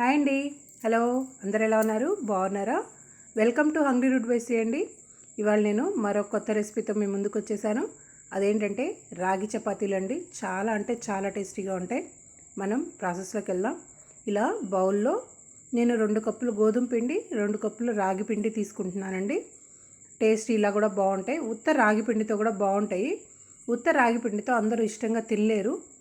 Hi అండి. Hello అందరు ఎలా ఉన్నారు? బాగున్నారా? వెల్కమ్ టు హంగ్రీ రూట్ బైసీ అండి. ఇవాళ నేను మరో కొత్త రెసిపీతో మీ ముందుకు వచ్చేసాను. అదేంటంటే రాగి చపాతీలు అండి. చాలా అంటే చాలా టేస్టీగా ఉంటాయి. మనం ప్రాసెస్లోకి వెళ్దాం. ఇలా బౌల్లో నేను రెండు కప్పులు గోధుమ పిండి రెండు కప్పులు రాగి పిండి తీసుకుంటున్నానండి. టేస్ట్ ఇలా కూడా బాగుంటాయి. ఉత్త రాగి పిండితో కూడా బాగుంటాయి. ఉత్త రాగి పిండితో అందరూ ఇష్టంగా తినలేరు.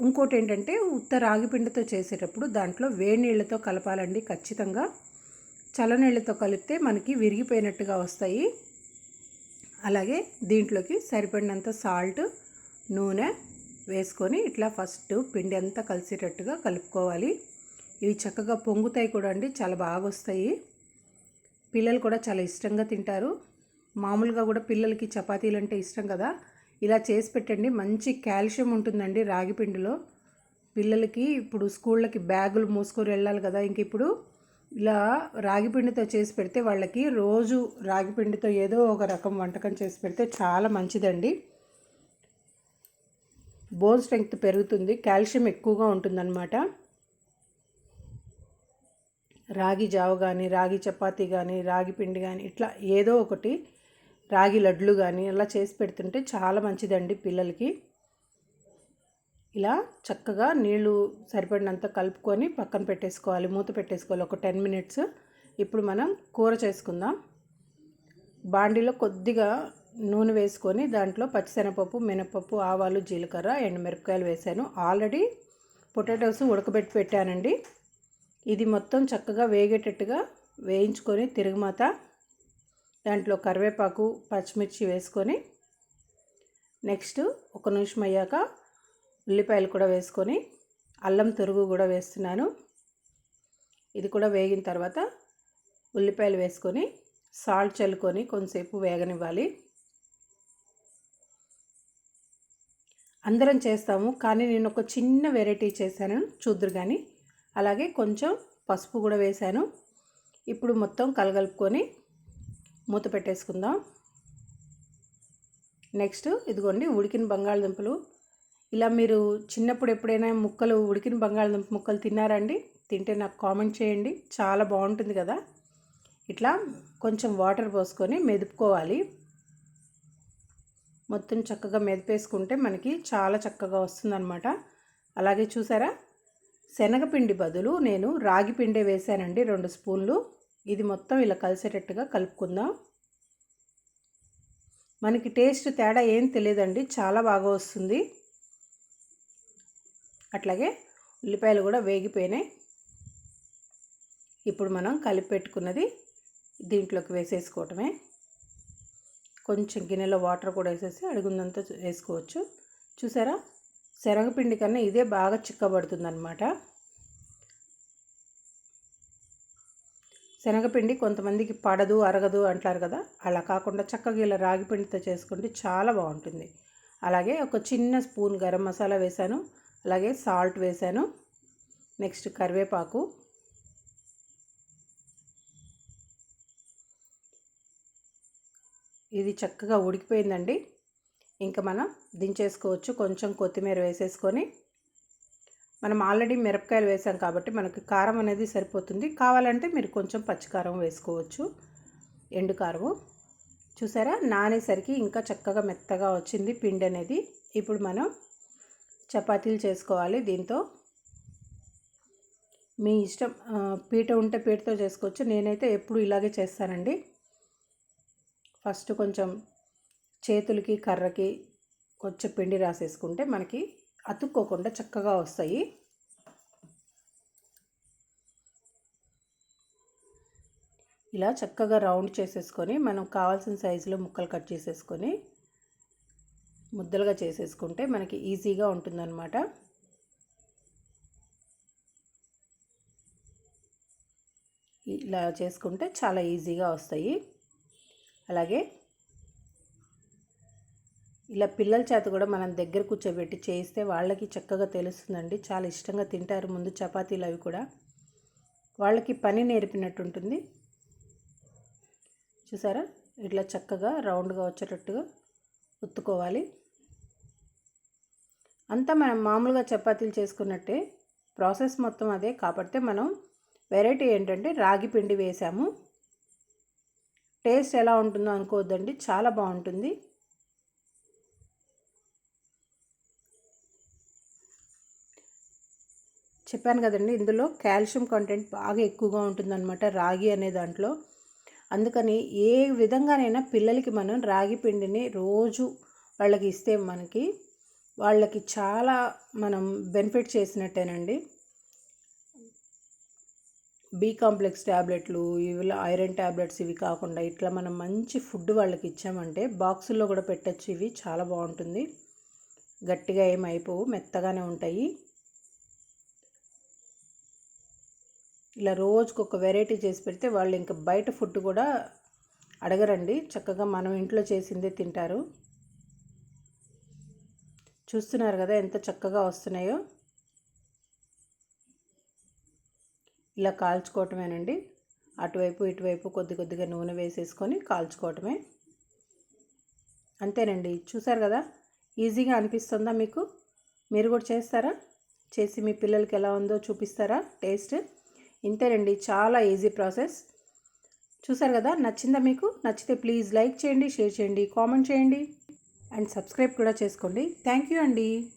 ఇంకోటి ఏంటంటే ఉత్త రాగిపిండితో చేసేటప్పుడు దాంట్లో వేడి నీళ్ళతో కలపాలండి ఖచ్చితంగా. చల్లనీళ్ళతో కలిపితే మనకి విరిగిపోయినట్టుగా వస్తాయి. అలాగే దీంట్లోకి సరిపడినంత సాల్ట్ నూనె వేసుకొని ఇట్లా ఫస్ట్ పిండి అంతా కలిసేటట్టుగా కలుపుకోవాలి. ఇవి చక్కగా పొంగుతాయి కూడా అండి చాలా బాగా వస్తాయి. పిల్లలు కూడా చాలా ఇష్టంగా తింటారు. మామూలుగా కూడా పిల్లలకి చపాతీలు అంటే ఇష్టం కదా. ఇలా చేసి పెట్టండి. మంచి కాల్షియం ఉంటుందండి రాగి పిండిలో. పిల్లలకి ఇప్పుడు స్కూళ్ళకి బ్యాగులు మూసుకొని వెళ్ళాలి కదా. ఇంక ఇప్పుడు ఇలా రాగి పిండితో చేసి పెడితే వాళ్ళకి రోజు రాగి పిండితో ఏదో ఒక రకం వంటకం చేసి పెడితే చాలా మంచిదండి. బోన్ స్ట్రెంగ్త్ పెరుగుతుంది. కాల్షియం ఎక్కువగా ఉంటుందన్నమాట. రాగి జావ కానీ రాగి చపాతీ కానీ రాగి పిండి కానీ ఇట్లా ఏదో ఒకటి రాగి లడ్లు కానీ అలా చేసి పెడుతుంటే చాలా మంచిదండి పిల్లలకి. ఇలా చక్కగా నీళ్ళు సరిపడినంత కలుపుకొని పక్కన పెట్టేసుకోవాలి మూత పెట్టేసుకోవాలి ఒక టెన్ మినిట్స్. ఇప్పుడు మనం కూర చేసుకుందాం. బాండీలో కొద్దిగా నూనె వేసుకొని దాంట్లో పచ్చిశనగపప్పు మినపప్పు ఆవాలు జీలకర్ర ఎండుమిరపకాయలు వేసాను. ఆల్రెడీ పొటాటోస్ ఉడకబెట్టి పెట్టానండి. ఇది మొత్తం చక్కగా వేగేటట్టుగా వేయించుకొని తిరుగుమాత దాంట్లో కరివేపాకు పచ్చిమిర్చి వేసుకొని నెక్స్ట్ ఒక నిమిషం అయ్యాక ఉల్లిపాయలు కూడా వేసుకొని అల్లం తురుగు కూడా వేస్తున్నాను. ఇది కూడా వేగిన తర్వాత ఉల్లిపాయలు వేసుకొని సాల్ట్ చల్లుకొని కొంతసేపు వేగనివ్వాలి. అందరం చేస్తాము కానీ నేను ఒక చిన్న వెరైటీ చేశాను చూద్దరు కానీ అలాగే కొంచెం పసుపు కూడా వేశాను. ఇప్పుడు మొత్తం కలగలుపుకొని మూత పెట్టేసుకుందాం. నెక్స్ట్ ఇదిగోండి ఉడికిన బంగాళదుంపలు. ఇలా మీరు చిన్నప్పుడు ఎప్పుడైనా ముక్కలు ఉడికిన బంగాళదుంప ముక్కలు తిన్నారండి? తింటే నాకు కామెంట్ చేయండి. చాలా బాగుంటుంది కదా? ఇట్లా కొంచెం వాటర్ పోసుకొని మెదుపుకోవాలి. మొత్తం చక్కగా మెదిపేసుకుంటే మనకి చాలా చక్కగా వస్తుందన్నమాట. అలాగే చూసారా? శనగపిండి బదులు నేను రాగి పిండే వేశానండి రెండు స్పూన్లు. ఇది మొత్తం ఇలా కలిసేటట్టుగా కలుపుకుందాం. మనకి టేస్ట్ తేడా ఏం తెలియదండి చాలా బాగా వస్తుంది. అట్లాగే ఉల్లిపాయలు కూడా వేగిపోయినాయి. ఇప్పుడు మనం కలిపి పెట్టుకున్నది దీంట్లోకి వేసేసుకోవటమే. కొంచెం గిన్నెలో వాటర్ కూడా వేసేసి అడుగుందంతా వేసుకోవచ్చు. చూసారా? శనగపిండి కన్నా ఇదే బాగా చిక్కబడుతుంది శనగపిండి కొంతమందికి పడదు అరగదు అంటారు కదా. అలా కాకుండా చక్కగా ఇలా రాగి పిండితో చేసుకుంటే చాలా బాగుంటుంది. అలాగే ఒక చిన్న స్పూన్ గరం మసాలా వేశాను. అలాగే సాల్ట్ వేశాను. నెక్స్ట్ కరివేపాకు. ఇది చక్కగా ఉడికిపోయిందండి. ఇంకా మనం దించేసుకోవచ్చు. కొంచెం కొత్తిమీర వేసేసుకొని మనం ఆల్రెడీ మిరపకాయలు వేసాం కాబట్టి మనకి కారం అనేది సరిపోతుంది. కావాలంటే మీరు కొంచెం పచ్చికారం వేసుకోవచ్చు. ఎండు కారము. చూసారా? నానేసరికి ఇంకా చక్కగా మెత్తగా వచ్చింది పిండి అనేది. ఇప్పుడు మనం చపాతీలు చేసుకోవాలి దీంతో. మీ ఇష్టం పీట ఉంటే పీటతో చేసుకోవచ్చు. నేనైతే ఎప్పుడు ఇలాగే చేస్తానండి. ఫస్ట్ కొంచెం చేతులకి కర్రకి కొంచెం పిండి రాసేసుకుంటే మనకి అతుక్కోకుండా చక్కగా వస్తాయి. ఇలా చక్కగా రౌండ్ చేసేసుకొని మనం కావాల్సిన సైజులో ముక్కలు కట్ చేసేసుకొని ముద్దలుగా చేసేసుకుంటే మనకి ఈజీగా ఉంటుందన్నమాట. ఇలా చేసుకుంటే చాలా ఈజీగా వస్తాయి. అలాగే ఇలా పిల్లల చేత కూడా మనం దగ్గర కూర్చోబెట్టి చేయిస్తే వాళ్ళకి చక్కగా తెలుస్తుందండి. చాలా ఇష్టంగా తింటారు. ముందు చపాతీలు అవి కూడా. వాళ్ళకి పని నేర్పినట్టు ఉంటుంది. చూసారా? ఇట్లా చక్కగా రౌండ్గా వచ్చేటట్టుగా ఉత్తుకోవాలి. అంతా మనం మామూలుగా చపాతీలు చేసుకున్నట్టే ప్రాసెస్ మొత్తం అదే. కాబట్టి మనం వెరైటీ ఏంటంటే రాగి పిండి వేసాము. టేస్ట్ ఎలా ఉంటుందో అనుకోవద్దండి. చాలా బాగుంటుంది. చెప్పాను కదండి ఇందులో కాల్షియం కంటెంట్ బాగా ఎక్కువగా ఉంటుందన్నమాట రాగి అనే దాంట్లో. అందుకని ఏ విధంగానైనా పిల్లలకి మనం రాగి పిండిని రోజు వాళ్ళకి ఇస్తే మనకి వాళ్ళకి చాలా మనం బెనిఫిట్ చేసినట్టేనండి. బీ కాంప్లెక్స్ ట్యాబ్లెట్లు ఇవి ఐరన్ ట్యాబ్లెట్స్ ఇవి కాకుండా ఇట్లా మనం మంచి ఫుడ్ వాళ్ళకి ఇచ్చామంటే బాక్సుల్లో కూడా పెట్టచ్చు ఇవి చాలా బాగుంటుంది. గట్టిగా ఏమైపోవు మెత్తగానే ఉంటాయి. ఇలా రోజుకు ఒక వెరైటీ చేసి పెడితే వాళ్ళు ఇంకా బయట ఫుడ్ కూడా అడగరండి. చక్కగా మనం ఇంట్లో చేసిందే తింటారు. చూస్తున్నారు కదా ఎంత చక్కగా వస్తున్నాయో. ఇలా కాల్చుకోవటమేనండి. అటువైపు ఇటువైపు కొద్ది కొద్దిగా నూనె వేసేసుకొని కాల్చుకోవటమే. అంతేనండి. చూసారు కదా? ఈజీగా అనిపిస్తుందా మీకు? మీరు కూడా చేస్తారా? చేసి మీ పిల్లలకి ఎలా ఉందో చూపిస్తారా? టేస్ట్? ఇంతేనండి చాలా ఈజీ ప్రాసెస్. చూసారు కదా నచ్చిందా మీకు? నచ్చితే ప్లీజ్ లైక్ చేయండి షేర్ చేయండి కామెంట్ చేయండి. అండ్ సబ్స్క్రైబ్ కూడా చేసుకోండి. థ్యాంక్ యూ అండి.